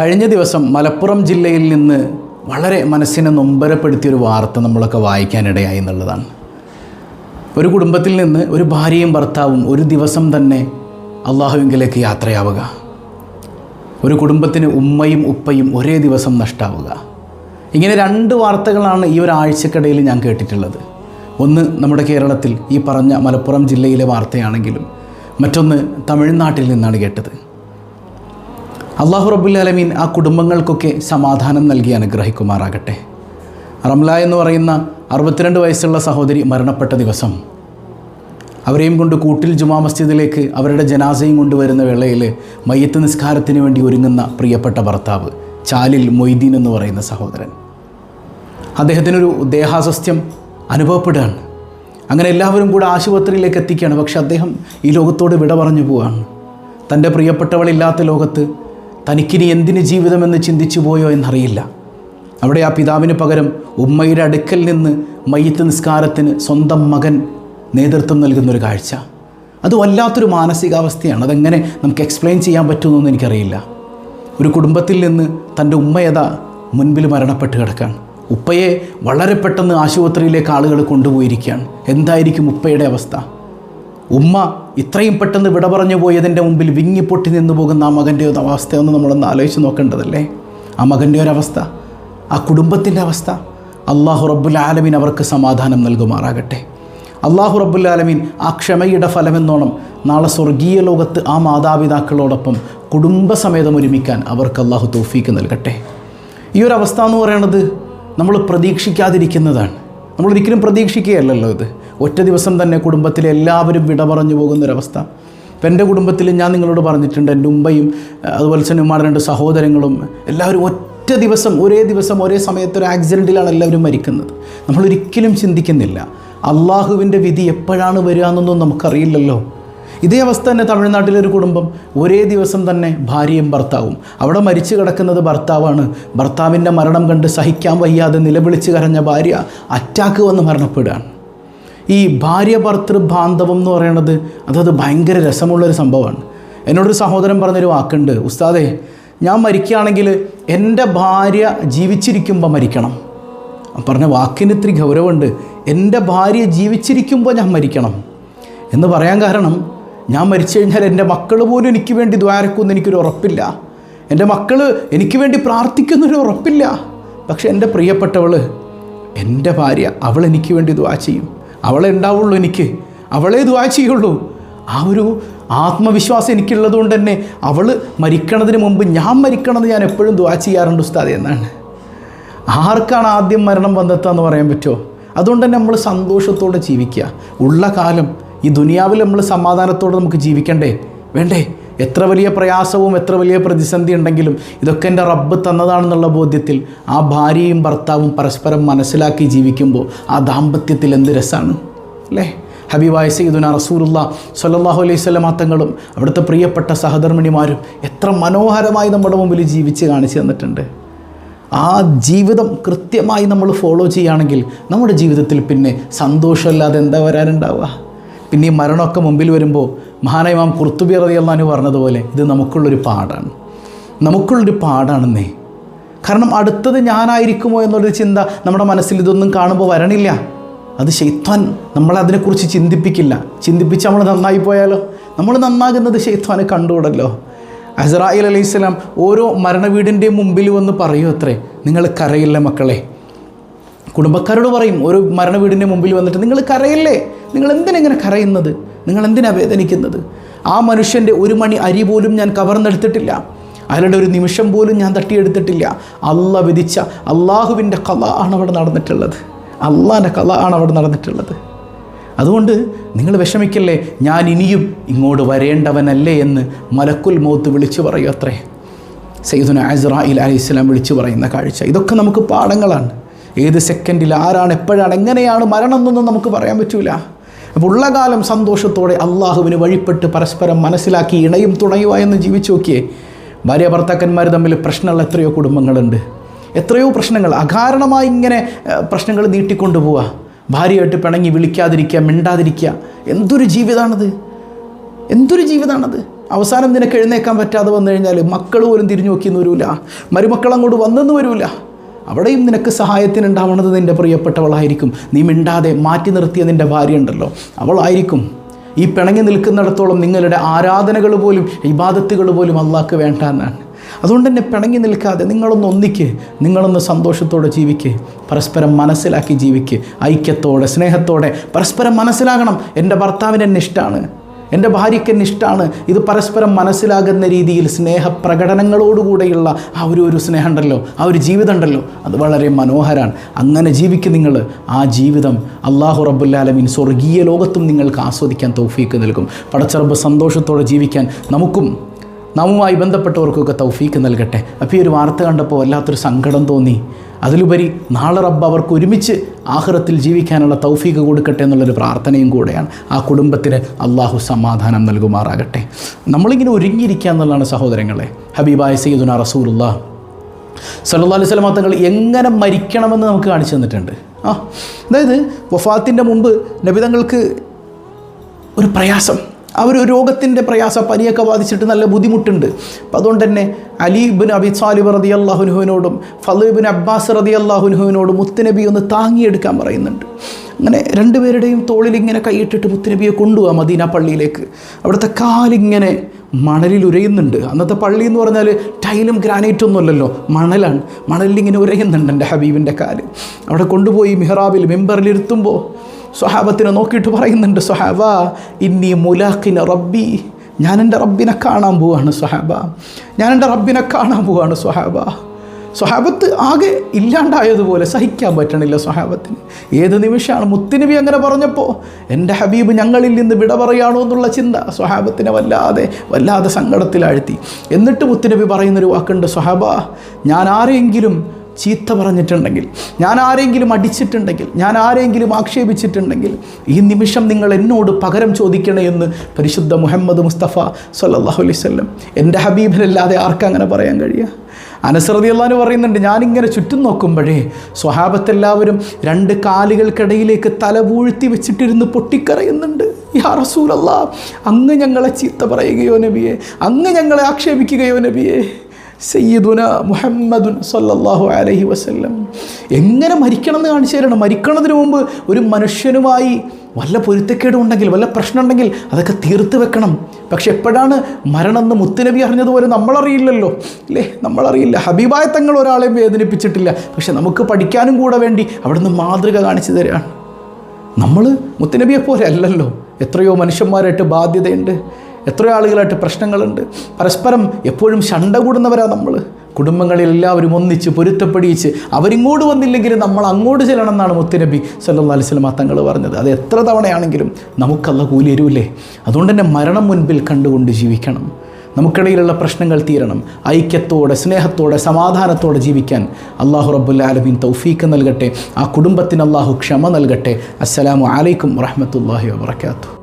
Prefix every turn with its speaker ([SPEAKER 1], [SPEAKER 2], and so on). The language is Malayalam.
[SPEAKER 1] കഴിഞ്ഞ ദിവസം മലപ്പുറം ജില്ലയിൽ നിന്ന് വളരെ മനസ്സിനെ നൊമ്പരപ്പെടുത്തിയൊരു വാർത്ത നമ്മളൊക്കെ വായിക്കാനിടയായി എന്നുള്ളതാണ്. ഒരു കുടുംബത്തിൽ നിന്ന് ഒരു ഭാര്യയും ഭർത്താവും ഒരു ദിവസം തന്നെ അള്ളാഹുവിങ്കിലേക്ക് യാത്രയാവുക. ഒരു കുടുംബത്തിന് ഉമ്മയും ഉപ്പയും ഒരേ ദിവസം നഷ്ടാവുക. ഇങ്ങനെ രണ്ട് വാർത്തകളാണ് ഈ ഒരാഴ്ചക്കിടയിൽ ഞാൻ കേട്ടിട്ടുള്ളത്. ഒന്ന് നമ്മുടെ കേരളത്തിൽ ഈ പറഞ്ഞ മലപ്പുറം ജില്ലയിലെ വാർത്തയാണെങ്കിലും മറ്റൊന്ന് തമിഴ്നാട്ടിൽ നിന്നാണ് കേട്ടത്. അള്ളാഹു റബുല്ലാലമീൻ ആ കുടുംബങ്ങൾക്കൊക്കെ സമാധാനം നൽകി അനുഗ്രഹിക്കുമാറാകട്ടെ. റംല എന്ന് പറയുന്ന അറുപത്തിരണ്ട് വയസ്സുള്ള സഹോദരി മരണപ്പെട്ട ദിവസം അവരെയും കൊണ്ട് കൂട്ടിൽ ജുമാ മസ്ജിദിലേക്ക് അവരുടെ ജനാസയും കൊണ്ടുവരുന്ന വേളയിൽ മയ്യത്ത് നിസ്കാരത്തിന് വേണ്ടി ഒരുങ്ങുന്ന പ്രിയപ്പെട്ട ഭർത്താവ് ചാലിൽ മൊയ്തീൻ എന്ന് പറയുന്ന സഹോദരൻ. അദ്ദേഹത്തിനൊരു ദേഹാസ്വസ്ഥ്യം അനുഭവപ്പെടുകയാണ്. അങ്ങനെ എല്ലാവരും കൂടെ ആശുപത്രിയിലേക്ക് എത്തിക്കുകയാണ്. പക്ഷെ അദ്ദേഹം ഈ ലോകത്തോട് വിട പറഞ്ഞു പോവുകയാണ്. തന്റെ പ്രിയപ്പെട്ടവളില്ലാത്ത ലോകത്ത് തനിക്കിനി എന്തിന് ജീവിതമെന്ന് ചിന്തിച്ചു പോയോ എന്നറിയില്ല. അവിടെ ആ പിതാവിന് പകരം ഉമ്മയുടെ അടുക്കൽ നിന്ന് മയ്യത്ത് നിസ്കാരത്തിന് സ്വന്തം മകൻ നേതൃത്വം നൽകുന്നൊരു കാഴ്ച. അത് വല്ലാത്തൊരു മാനസികാവസ്ഥയാണ്. അതെങ്ങനെ നമുക്ക് എക്സ്പ്ലെയിൻ ചെയ്യാൻ പറ്റുമെന്നൊന്നും എനിക്കറിയില്ല. ഒരു കുടുംബത്തിൽ നിന്ന് തന്റെ ഉമ്മയത മുൻപിൽ മരണപ്പെട്ട് കിടക്കുകയാണ് ഉപ്പയെ വളരെ പെട്ടെന്ന് ആശുപത്രിയിലേക്ക് ആളുകൾ കൊണ്ടുപോയിരിക്കുകയാണ്. എന്തായിരിക്കും ഉപ്പയുടെ അവസ്ഥ? ഉമ്മ ഇത്രയും പെട്ടെന്ന് വിട പറഞ്ഞു പോയതിന്റെ മുമ്പിൽ വിങ്ങിപ്പൊട്ടി നിന്നു പോകുന്ന ആ മകന്റെ ഒരു അവസ്ഥയൊന്ന് നമ്മളൊന്ന് ആലോചിച്ച് നോക്കേണ്ടതല്ലേ? ആ മകന്റെ ഒരവസ്ഥ ആ കുടുംബത്തിന്റെ അവസ്ഥ. അള്ളാഹു റബ്ബുൽ ആലമീൻ അവർക്ക് സമാധാനം നൽകുമാറാകട്ടെ. അള്ളാഹു റബ്ബുൽ ആലമീൻ ആ ക്ഷമയുടെ ഫലമെന്നോണം നാളെ സ്വർഗീയ ലോകത്ത് ആ മാതാപിതാക്കളോടൊപ്പം കുടുംബസമേതം ഒരുമിക്കാൻ അവർക്ക് അള്ളാഹു തോഫീക്ക് നൽകട്ടെ. ഈ ഒരു അവസ്ഥ എന്ന് പറയുന്നത് നമ്മൾ പ്രതീക്ഷിക്കാതിരിക്കുന്നതാണ്. നമ്മളൊരിക്കലും പ്രതീക്ഷിക്കുകയല്ലല്ലോ ഇത്. ഒറ്റ ദിവസം തന്നെ കുടുംബത്തിലെ എല്ലാവരും വിട പറഞ്ഞു പോകുന്നൊരവസ്ഥ. ഇപ്പം എന്റെ കുടുംബത്തിൽ ഞാൻ നിങ്ങളോട് പറഞ്ഞിട്ടുണ്ട് എന്റെ ഉമ്മയും അതുപോലെ തന്നെ ഉമ്മയുടെ രണ്ട് സഹോദരങ്ങളും എല്ലാവരും ഒറ്റ ദിവസം ഒരേ ദിവസം ഒരേ സമയത്ത് ഒരു ആക്സിഡന്റിലാണ് എല്ലാവരും മരിക്കുന്നത്. നമ്മളൊരിക്കലും ചിന്തിക്കുന്നില്ല. അള്ളാഹുവിന്റെ വിധി എപ്പോഴാണ് വരിക എന്നൊന്നും നമുക്കറിയില്ലല്ലോ. ഇതേ അവസ്ഥ തന്നെ തമിഴ്നാട്ടിലെ ഒരു കുടുംബം ഒരേ ദിവസം തന്നെ ഭാര്യയും ഭർത്താവും. അവിടെ മരിച്ചു കിടക്കുന്നത് ഭർത്താവാണ്. ഭർത്താവിന്റെ മരണം കണ്ട് സഹിക്കാൻ വയ്യാതെ നിലവിളിച്ച് കരഞ്ഞ ഭാര്യ അറ്റാക്ക് വന്ന് മരണപ്പെടുകയാണ്. ഈ ഭാര്യ ഭർത്തൃ ബാന്ധവം എന്ന് പറയുന്നത് അതത് ഭയങ്കര രസമുള്ളൊരു സംഭവമാണ്. എന്നോടൊരു സഹോദരൻ പറഞ്ഞൊരു വാക്കുണ്ട് ഉസ്താദേ ഞാൻ മരിക്കുകയാണെങ്കിൽ എന്റെ ഭാര്യ ജീവിച്ചിരിക്കുമ്പോൾ മരിക്കണം. പറഞ്ഞ വാക്കിന് ഇത്തിരി ഗൗരവമുണ്ട് എന്റെ ഭാര്യ ജീവിച്ചിരിക്കുമ്പോൾ ഞാൻ മരിക്കണം. എന്ന് പറയാൻ കാരണം ഞാൻ മരിച്ചു കഴിഞ്ഞാൽ എന്റെ മക്കൾ പോലും എനിക്ക് വേണ്ടി ദ്വാരക്കുമെന്ന് എനിക്കൊരു ഉറപ്പില്ല. എന്റെ മക്കൾ എനിക്ക് വേണ്ടി പ്രാർത്ഥിക്കുന്നൊരു ഉറപ്പില്ല. പക്ഷെ എന്റെ പ്രിയപ്പെട്ടവൾ എന്റെ ഭാര്യ അവൾ എനിക്ക് വേണ്ടി ദ്വാ ചെയ്യും. അവളെ ഉണ്ടാവുള്ളൂ എനിക്ക്. അവളെ ദ്വാ ചെയ്യുള്ളൂ. ആ ഒരു ആത്മവിശ്വാസം എനിക്കുള്ളത് കൊണ്ട് തന്നെ അവൾ മരിക്കണതിന് മുമ്പ് ഞാൻ മരിക്കണമെന്ന് ഞാൻ എപ്പോഴും ദ്വാ ചെയ്യാറുണ്ട് ഉസ്താദ് എന്നാണ്. ആർക്കാണ് ആദ്യം മരണം വന്നെത്താന്ന് പറയാൻ പറ്റുമോ? അതുകൊണ്ട് തന്നെ നമ്മൾ സന്തോഷത്തോടെ ജീവിക്കുക. ഉള്ള കാലം ഈ ദുനിയാവിൽ നമ്മൾ സമാധാനത്തോടെ നമുക്ക് ജീവിക്കണ്ടേ? വേണ്ടേ? എത്ര വലിയ പ്രയാസവും എത്ര വലിയ പ്രതിസന്ധി ഉണ്ടെങ്കിലും ഇതൊക്കെ എന്റെ റബ്ബ് തന്നതാണെന്നുള്ള ബോധ്യത്തിൽ ആ ഭാര്യയും ഭർത്താവും പരസ്പരം മനസ്സിലാക്കി ജീവിക്കുമ്പോൾ ആ ദാമ്പത്യത്തിൽ എന്ത് രസമാണ് അല്ലേ? ഹബീബായ സയ്യിദുന റസൂലുള്ള സല്ലല്ലാഹു അലൈഹി സ്വലമാ തങ്ങളും അവിടുത്തെ പ്രിയപ്പെട്ട സഹധർമ്മിണിമാരും എത്ര മനോഹരമായി നമ്മുടെ മുമ്പിൽ ജീവിച്ച് കാണിച്ചു തന്നിട്ടുണ്ട്. ആ ജീവിതം കൃത്യമായി നമ്മൾ ഫോളോ ചെയ്യുകയാണെങ്കിൽ നമ്മുടെ ജീവിതത്തിൽ പിന്നെ സന്തോഷമല്ലാതെ എന്താ വരാനുണ്ടാവുക? പിന്നെ ഈ മരണമൊക്കെ മുമ്പിൽ വരുമ്പോൾ മഹാനായ മാം കുർത്തുബി റതി അള്ളഹാനു പറഞ്ഞതുപോലെ ഇത് നമുക്കുള്ളൊരു പാടാണ് നമുക്കുള്ളൊരു പാടാണെന്നേ കാരണം അടുത്തത് ഞാനായിരിക്കുമോ എന്നുള്ളൊരു ചിന്ത നമ്മുടെ മനസ്സിൽ ഇതൊന്നും കാണുമ്പോൾ വരണില്ല. അത് ശൈത്വാൻ നമ്മളെ അതിനെക്കുറിച്ച് ചിന്തിപ്പിക്കില്ല. ചിന്തിപ്പിച്ച് നമ്മൾ നന്നായി പോയാലോ? നമ്മൾ നന്നാകുന്നത് ശൈത്വാനെ കണ്ടുകൂടല്ലോ. അസറായിൽ അലൈഹി സ്വലാം ഓരോ മരണവീടിന്റെയും മുമ്പിൽ വന്ന് പറയൂ അത്രേ. നിങ്ങൾ കരയില്ല മക്കളെ. കുടുംബക്കാരോട് പറയും ഒരു മരണവീടിന്റെ മുമ്പിൽ വന്നിട്ട് നിങ്ങൾ കരയല്ലേ? നിങ്ങൾ എന്തിനെങ്ങനെ കരയുന്നത്? നിങ്ങൾ എന്തിനാണ് വേദനിക്കുന്നത്? ആ മനുഷ്യന്റെ ഒരു മണി അരി പോലും ഞാൻ കവർന്നെടുത്തിട്ടില്ല. അയാളുടെ ഒരു നിമിഷം പോലും ഞാൻ തട്ടിയെടുത്തിട്ടില്ല. അല്ല വിധിച്ച അള്ളാഹുവിന്റെ കല ആണ് അവിടെ നടന്നിട്ടുള്ളത്. അള്ളാന്റെ കല ആണ് അവിടെ നടന്നിട്ടുള്ളത്. അതുകൊണ്ട് നിങ്ങൾ വിഷമിക്കല്ലേ? ഞാൻ ഇനിയും ഇങ്ങോട്ട് വരേണ്ടവനല്ലേ എന്ന് മലക്കുൽ മൗത്ത് വിളിച്ചു പറയൂ അത്രേ. സയ്യിദുന അസ്രായിൽ അലി ഇസ്ലാം വിളിച്ചു പറയുന്ന കാഴ്ച. ഇതൊക്കെ നമുക്ക് പാഠങ്ങളാണ്. ഏത് സെക്കൻഡിൽ ആരാണ് എപ്പോഴാണ് എങ്ങനെയാണ് മരണം എന്നൊന്നും നമുക്ക് പറയാൻ പറ്റൂല. അപ്പോൾ ഉള്ള കാലം സന്തോഷത്തോടെ അള്ളാഹുവിന് വഴിപ്പെട്ട് പരസ്പരം മനസ്സിലാക്കി ഇണയും തുണയുക എന്ന് ജീവിച്ചു നോക്കിയേ. ഭാര്യ ഭർത്താക്കന്മാർ തമ്മിൽ പ്രശ്നമുള്ള എത്രയോ കുടുംബങ്ങളുണ്ട്. എത്രയോ പ്രശ്നങ്ങൾ. അകാരണമായി ഇങ്ങനെ പ്രശ്നങ്ങൾ പ്രശ്നങ്ങൾ നീട്ടിക്കൊണ്ടുപോവുക ഭാര്യയായിട്ട് പിണങ്ങി വിളിക്കാതിരിക്കുക മിണ്ടാതിരിക്കുക. എന്തൊരു ജീവിതമാണത് എന്തൊരു ജീവിതമാണത് അവസാനം നിനക്ക് എഴുന്നേക്കാൻ പറ്റാതെ വന്നു കഴിഞ്ഞാൽ മക്കൾ പോലും തിരിഞ്ഞു നോക്കിയെന്ന് വരില്ല മരുമക്കൾ അങ്ങോട്ട് വന്നെന്ന് വരില്ല അവിടെയും നിനക്ക് സഹായത്തിനുണ്ടാവണത് നിന്റെ പ്രിയപ്പെട്ടവളായിരിക്കും. നീ മിണ്ടാതെ മാറ്റി നിർത്തിയ നിന്റെ ഭാര്യ ഉണ്ടല്ലോ അവളായിരിക്കും. ഈ പിണങ്ങി നിൽക്കുന്നിടത്തോളം നിങ്ങളുടെ ആരാധനകൾ പോലും ഇബാദത്തുകൾ പോലും അള്ളാഹ്ക്ക് വേണ്ട എന്നാണ് അതുകൊണ്ട് തന്നെ പിണങ്ങി നിൽക്കാതെ നിങ്ങളൊന്ന് ഒന്നിക്ക് നിങ്ങളൊന്ന് സന്തോഷത്തോടെ ജീവിക്ക് പരസ്പരം മനസ്സിലാക്കി ജീവിക്ക് ഐക്യത്തോടെ സ്നേഹത്തോടെ പരസ്പരം മനസ്സിലാകണം. എന്റെ ഭർത്താവിന് എന്നെ ഇഷ്ടമാണ് എന്റെ ഭാര്യയ്ക്ക് എന്നെ ഇഷ്ടമാണ് ഇത് പരസ്പരം മനസ്സിലാകുന്ന രീതിയിൽ സ്നേഹപ്രകടനങ്ങളോടുകൂടെയുള്ള ആ ഒരു ഒരു സ്നേഹം ഉണ്ടല്ലോ ആ ഒരു ജീവിതം ഉണ്ടല്ലോ അത് വളരെ മനോഹരമാണ് അങ്ങനെ ജീവിക്കും നിങ്ങൾ. ആ ജീവിതം അള്ളാഹു റബ്ബുല്ലാലമീൻ സ്വർഗീയ ലോകത്തും നിങ്ങൾക്ക് ആസ്വദിക്കാൻ തൗഫീക്ക് നൽകും. പടച്ചറബ് സന്തോഷത്തോടെ ജീവിക്കാൻ നമുക്കും നമ്മുമായി ബന്ധപ്പെട്ടവർക്കൊക്കെ തൗഫീക്ക് നൽകട്ടെ. അപ്പോൾ ഈ ഒരു വാർത്ത കണ്ടപ്പോൾ വല്ലാത്തൊരു സങ്കടം തോന്നി. അതിലുപരി നാളെ റബ്ബ് അവർക്ക് ഒരുമിച്ച് ആഹ്റത്തിൽ ജീവിക്കാനുള്ള തൗഫീക്ക് കൊടുക്കട്ടെ എന്നുള്ളൊരു പ്രാർത്ഥനയും കൂടെയാണ്. ആ കുടുംബത്തിന് അള്ളാഹു സമാധാനം നൽകുമാറാകട്ടെ. നമ്മളിങ്ങനെ ഒരുങ്ങിയിരിക്കുക എന്നുള്ളതാണ് സഹോദരങ്ങളെ. ഹബീബായ സയ്യിദുന റസൂലുള്ള സല്ലാ അലൈഹി വസല്ലം തങ്ങൾ എങ്ങനെ മരിക്കണമെന്ന് നമുക്ക് കാണിച്ചു തന്നിട്ടുണ്ട്. ആ അതായത് വഫാത്തിന്റെ മുമ്പ് നബിതങ്ങൾക്ക് ഒരു പ്രയാസം. ഒരു രോഗത്തിന്റെ പ്രയാസ പനിയൊക്കെ ബാധിച്ചിട്ട് നല്ല ബുദ്ധിമുട്ടുണ്ട്. അപ്പം അതുകൊണ്ട് തന്നെ അലീബിൻ അബി സാലിബ് റതി അള്ളാഹുനുഹുവിനോടും ഫലീബിൻ അബ്ബാസ് റതി അള്ളാഹുനുഹുവിനോടും മുത്തുനബി ഒന്ന് താങ്ങിയെടുക്കാൻ പറയുന്നുണ്ട്. അങ്ങനെ രണ്ടുപേരുടെയും തോളിൽ ഇങ്ങനെ കൈയിട്ടിട്ട് മുത്തുനബിയെ കൊണ്ടുപോകാം മദീന പള്ളിയിലേക്ക്. അവിടുത്തെ കാലിങ്ങനെ മണലിൽ ഉരയുന്നുണ്ട്. അന്നത്തെ പള്ളി എന്ന് പറഞ്ഞാൽ ടൈലും ഗ്രാനൈറ്റും ഒന്നുമല്ലല്ലോ മണലാണ്. മണലിൽ ഇങ്ങനെ ഉരയുന്നുണ്ട് എന്റെ ഹബീബിന്റെ കാൽ. അവിടെ കൊണ്ടുപോയി മിഹ്റാബിൽ മെമ്പറിലിരുത്തുമ്പോൾ സ്വഹാബത്തിനെ നോക്കിയിട്ട് പറയുന്നുണ്ട് സ്വഹാബ ഇന്നി മുലാഖിന റബ്ബി ഞാൻ എന്റെ റബ്ബിനെ കാണാൻ പോവാണ് സ്വഹാബ. ഞാൻ എന്റെ റബ്ബിനെ കാണാൻ പോവാണ് സ്വഹാബ. സ്വഹാബത്ത് ആകെ ഇല്ലാണ്ടായതുപോലെ സഹിക്കാൻ പറ്റണില്ല സ്വഹാബത്തിന്. ഏത് നിമിഷമാണ് മുത്തുനബി അങ്ങനെ പറഞ്ഞപ്പോൾ എന്റെ ഹബീബ് ഞങ്ങളിൽ നിന്ന് വിട പറയാണോ എന്നുള്ള ചിന്ത സ്വഹാബത്തിനെ വല്ലാതെ വല്ലാതെ സങ്കടത്തിലാഴ്ത്തി. എന്നിട്ട് മുത്തുനബി പറയുന്നൊരു വാക്കുണ്ട് സ്വഹാബ ഞാൻ ആരെങ്കിലും ചീത്ത പറഞ്ഞിട്ടുണ്ടെങ്കിൽ ഞാൻ ആരെങ്കിലും അടിച്ചിട്ടുണ്ടെങ്കിൽ ഞാൻ ആരെങ്കിലും ആക്ഷേപിച്ചിട്ടുണ്ടെങ്കിൽ ഈ നിമിഷം നിങ്ങൾ എന്നോട് പകരം ചോദിക്കണേ എന്ന് പരിശുദ്ധ മുഹമ്മദ് മുസ്തഫ സല്ലാഹു അലൈഹി വസല്ലം എന്റെ ഹബീബിനല്ലാതെ ആർക്കങ്ങനെ പറയാൻ കഴിയുക? അനസ്രതി എല്ലാവരും പറയുന്നുണ്ട് ഞാനിങ്ങനെ ചുറ്റും നോക്കുമ്പോഴേ സ്വഹാബത്തെല്ലാവരും രണ്ട് കാലുകൾക്കിടയിലേക്ക് തല പൂഴ്ത്തി വെച്ചിട്ടിരുന്ന് പൊട്ടിക്കറയുന്നുണ്ട് യാ റസൂലല്ല അങ്ങ് ഞങ്ങളെ ചീത്ത പറയുകയോ നബിയെ അങ്ങ് ഞങ്ങളെ ആക്ഷേപിക്കുകയോ നബിയെ. സയ്യിദുന മുഹമ്മദുൻ സല്ലല്ലാഹു അലഹി വസ്ല്ലം. എങ്ങനെ മരിക്കണം എന്ന് കാണിച്ചു തരണം. മരിക്കണതിന് മുമ്പ് ഒരു മനുഷ്യനുമായി വല്ല പൊരുത്തക്കേടുണ്ടെങ്കിൽ വല്ല പ്രശ്നമുണ്ടെങ്കിൽ അതൊക്കെ തീർത്ത് വെക്കണം. പക്ഷെ എപ്പോഴാണ് മരണം എന്ന് മുത്തുനബി അറിഞ്ഞതുപോലെ നമ്മളറിയില്ലല്ലോ. അല്ലേ നമ്മളറിയില്ല. ഹബീബായ തങ്ങൾ ഒരാളെയും വേദനിപ്പിച്ചിട്ടില്ല. പക്ഷെ നമുക്ക് പഠിക്കാനും കൂടെ വേണ്ടി അവിടുന്ന് മാതൃക കാണിച്ചു തരാണ്. നമ്മൾ മുത്തുനബിയെ പോലെ അല്ലല്ലോ. എത്രയോ മനുഷ്യന്മാരായിട്ട് ബാധ്യതയുണ്ട്. എത്രയോ ആളുകളായിട്ട് പ്രശ്നങ്ങളുണ്ട്. പരസ്പരം എപ്പോഴും ശണ്ട കൂടുന്നവരാണ് നമ്മൾ കുടുംബങ്ങളിൽ എല്ലാവരും ഒന്നിച്ച് പൊരുത്തപ്പെടിയിച്ച് അവരിങ്ങോട്ട് വന്നില്ലെങ്കിൽ നമ്മൾ അങ്ങോട്ട് ചെല്ലണം എന്നാണ് മുത്തുനബി സല്ലാ അലൈഹി വസല്ലം തങ്ങൾ പറഞ്ഞത്. അത് എത്ര തവണയാണെങ്കിലും നമുക്കല്ല കൂലി തരൂലേ. അതുകൊണ്ട് തന്നെ മരണം മുൻപിൽ കണ്ടുകൊണ്ട് ജീവിക്കണം. നമുക്കിടയിലുള്ള പ്രശ്നങ്ങൾ തീരണം. ഐക്യത്തോടെ സ്നേഹത്തോടെ സമാധാനത്തോടെ ജീവിക്കാൻ അള്ളാഹു റബ്ബുൽ ആലമീൻ തൗഫീക്ക് നൽകട്ടെ. ആ കുടുംബത്തിന് അള്ളാഹു ക്ഷമ നൽകട്ടെ. അസ്സലാമു അലൈക്കും വറഹ്മത്തുള്ളാഹി വബറകാതുഹു.